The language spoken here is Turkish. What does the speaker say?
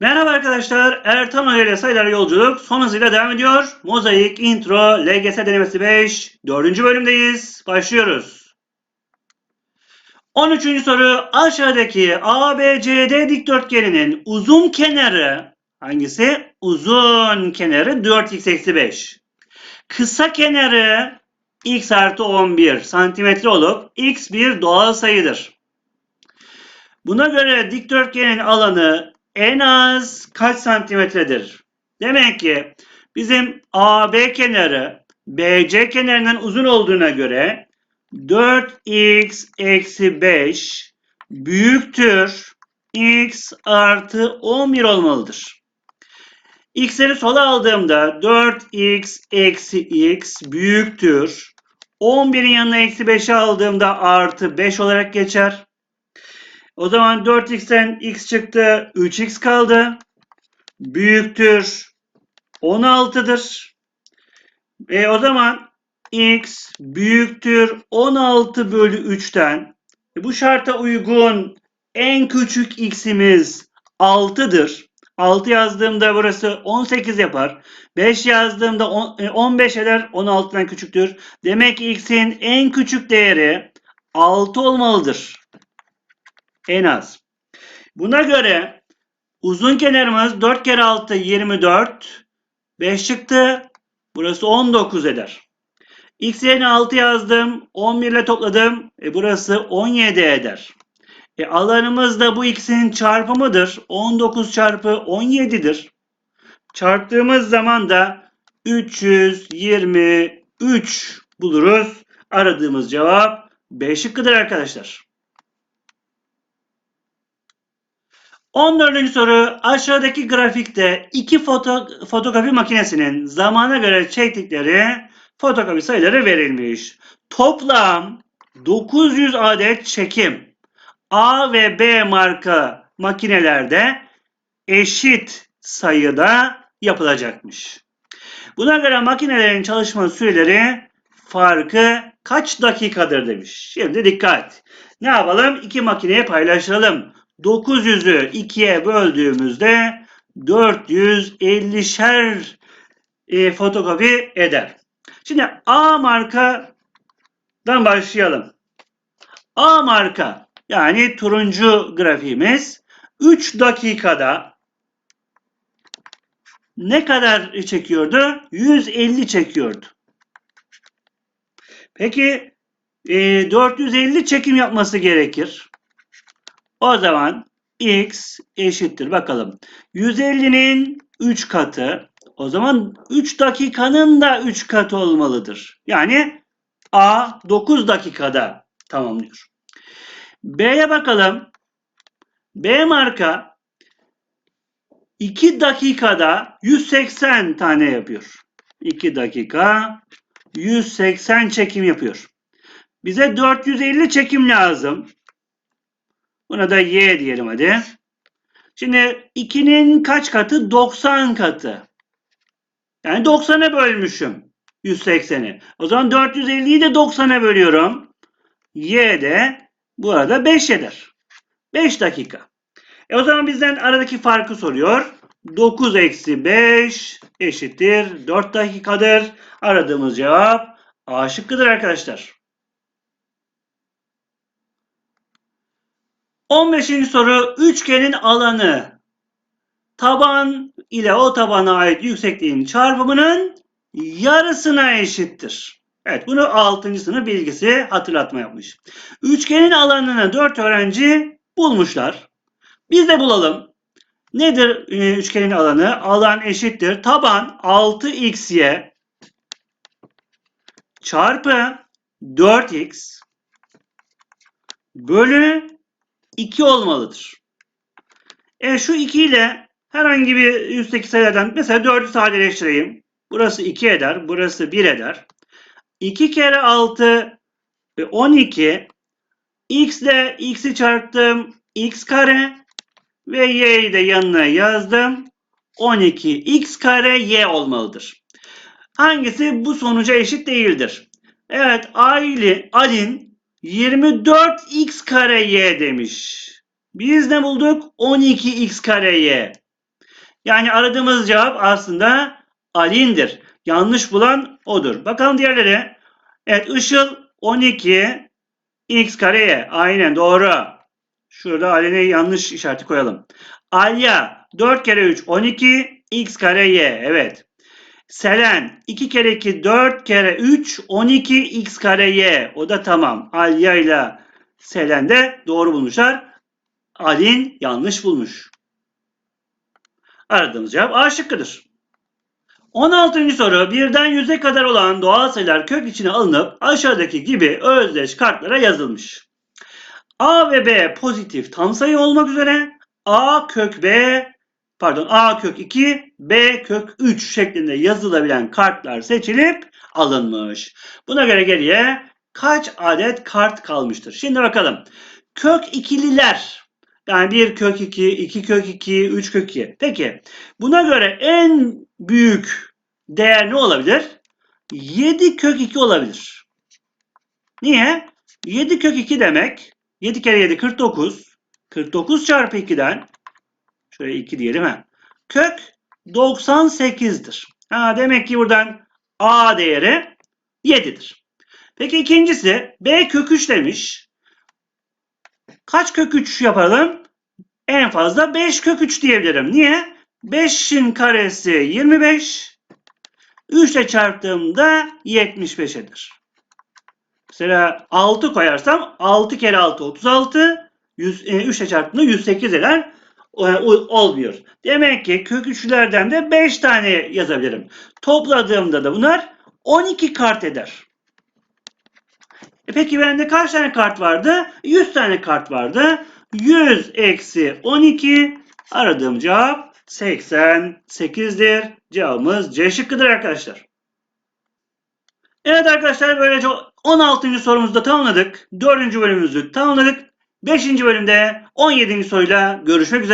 Merhaba arkadaşlar. Ertan Hoca ile sayılar yolculuk son hızıyla devam ediyor. Mozaik, intro, LGS denemesi 5. 4. bölümdeyiz. Başlıyoruz. 13. soru. Aşağıdaki ABCD dikdörtgeninin uzun kenarı hangisi? Uzun kenarı 4x eksi 5. Kısa kenarı x artı 11 santimetre olup x bir doğal sayıdır. Buna göre dikdörtgenin alanı en az kaç santimetredir? Demek ki bizim AB kenarı BC kenarından uzun olduğuna göre 4x eksi 5 büyüktür x artı 11 olmalıdır. X'leri sola aldığımda 4x eksi x büyüktür. 11'in yanına eksi 5'i aldığımda artı 5 olarak geçer. O zaman 4x'ten x çıktı. 3x kaldı. Büyüktür. 16'dır. E o zaman x büyüktür 16 bölü 3'ten. E, bu şarta uygun en küçük x'imiz 6'dır. 6 yazdığımda burası 18 yapar. 5 yazdığımda 15 eder. 16'dan küçüktür. Demek x'in en küçük değeri 6 olmalıdır. En az. Buna göre uzun kenarımız 4 kere 6 24. 5 çıktı. Burası 19 eder. X yerine 6 yazdım. 11 ile topladım. E burası 17 eder. E alanımız da bu x'in çarpımıdır. 19 çarpı 17'dir. Çarptığımız zaman da 323 buluruz. Aradığımız cevap B şıkkıdır arkadaşlar. 14. soru aşağıdaki grafikte iki foto, fotokopi makinesinin zamana göre çektikleri fotokopi sayıları verilmiş. Toplam 900 adet çekim A ve B marka makinelerde eşit sayıda yapılacakmış. Buna göre makinelerin çalışma süreleri farkı kaç dakikadır demiş. Şimdi dikkat. Ne yapalım? İki makineyi paylaşalım. 900'ü 2'ye böldüğümüzde 450'şer e, fotokopi eder. Şimdi A markadan başlayalım. A marka yani turuncu grafiğimiz 3 dakikada ne kadar çekiyordu? 150 çekiyordu. Peki e, 450 çekim yapması gerekir. O zaman x eşittir. Bakalım. 150'nin 3 katı. O zaman 3 dakikanın da 3 katı olmalıdır. Yani A 9 dakikada tamamlıyor. B'ye bakalım. B marka 2 dakikada 180 tane yapıyor. 2 dakika 180 çekim yapıyor. Bize 450 çekim lazım. Buna da y diyelim hadi. Şimdi 2'nin kaç katı? 90 katı. Yani 90'a bölmüşüm 180'i. O zaman 450'yi de 90'a bölüyorum. Y de bu arada 5 eder. 5 dakika. E o zaman bizden aradaki farkı soruyor. 9 eksi 5 eşittir 4 dakikadır. Aradığımız cevap A şıkkıdır arkadaşlar. 15. soru üçgenin alanı taban ile o tabana ait yüksekliğin çarpımının yarısına eşittir. Evet bunu 6. sınıf bilgisi hatırlatma yapmış. Üçgenin alanını 4 öğrenci bulmuşlar. Biz de bulalım. Nedir e, üçgenin alanı? Alan eşittir. Taban 6xy çarpı 4x bölü 2 olmalıdır. E şu 2 ile herhangi bir üstteki sayılardan mesela 4'ü sadeleştireyim. Burası 2 eder. Burası 1 eder. 2 kere 6 12 x ile x'i çarptım. x kare ve y'yi de yanına yazdım. 12 x kare y olmalıdır. Hangisi bu sonuca eşit değildir? Evet Ali, Alin 24x kare y demiş. Biz ne bulduk? 12x kare y. Yani aradığımız cevap aslında Ali'ndir. Yanlış bulan odur. Bakalım diğerleri. Evet Işıl 12 x kareye. Aynen doğru. Şurada Ali'ne yanlış işareti koyalım. Alya 4 kere 3 12 x kare y. Evet. Selen 2 kere 2 4 kere 3 12 x kare y. O da tamam. Alya ile Selen de doğru bulmuşlar. Alin yanlış bulmuş. Aradığımız cevap A şıkkıdır. 16. soru birden 100'e kadar olan doğal sayılar kök içine alınıp aşağıdaki gibi özdeş kartlara yazılmış. A ve B pozitif tam sayı olmak üzere A kök B pardon A kök 2 B kök 3 şeklinde yazılabilen kartlar seçilip alınmış. Buna göre geriye kaç adet kart kalmıştır? Şimdi bakalım. Kök ikililer yani 1 kök 2, 2 kök 2, 3 kök 2. Peki buna göre en büyük değer ne olabilir? 7 kök 2 olabilir. Niye? 7 kök 2 demek 7 kere 7 49. 49 çarpı 2'den şöyle 2 diyelim ha. Kök 98'dir. Ha, demek ki buradan A değeri 7'dir. Peki ikincisi B kök 3 demiş. Kaç kök 3 yapalım? En fazla 5 kök 3 diyebilirim. Niye? 5'in karesi 25. 3 ile çarptığımda 75 eder. Mesela 6 koyarsam 6 kere 6 36. 100, e, 3 ile çarptığımda 108 eder. O- olmuyor. Demek ki kök 3'lerden de 5 tane yazabilirim. Topladığımda da bunlar 12 kart eder. E peki bende kaç tane kart vardı? 100 tane kart vardı. 100 eksi 12 aradığım cevap 88'dir. Cevabımız C şıkkıdır arkadaşlar. Evet arkadaşlar böylece 16. sorumuzu da tamamladık. 4. bölümümüzü tamamladık. 5. bölümde 17. soruyla görüşmek üzere.